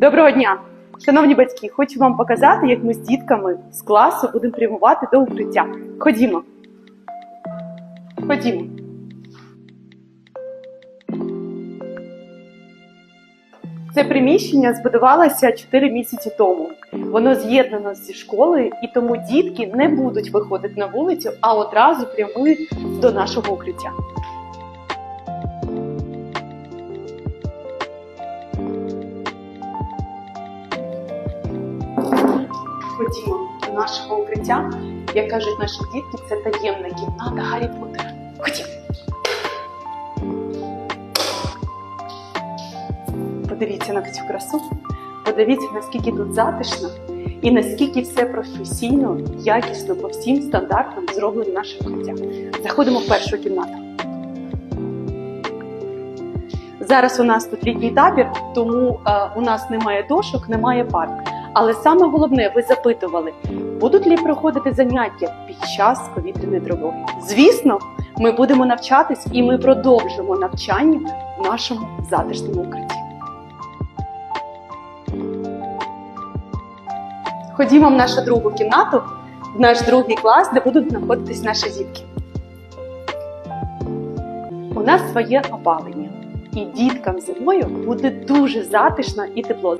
Доброго дня! Шановні батьки, хочу вам показати, як ми з дітками з класу будемо прямувати до укриття. Ходімо. Ходімо. Це приміщення збудувалося 4 місяці тому. Воно з'єднано зі школою, і тому дітки не будуть виходити на вулицю, а одразу прямують до нашого укриття. Ходімо до нашого укриття. Як кажуть наші дітки, це таємна кімната Гаррі Поттера. Ходімо. Подивіться на цю красу. Подивіться, наскільки тут затишно і наскільки все професійно, якісно по всім стандартам зроблено наше укриття. Заходимо в першу кімнату. Зараз у нас тут літній табір, тому е, у нас немає дошок, немає парк. Але саме головне, ви запитували, будуть ли проходити заняття під час повітряної тривоги. Звісно, ми будемо навчатись і ми продовжимо навчання в нашому затишному укритті. Ходімо в нашу другу кімнату, в наш другий клас, де будуть знаходитись наші дітки. У нас своє опалення, і діткам зимою буде дуже затишно і тепло.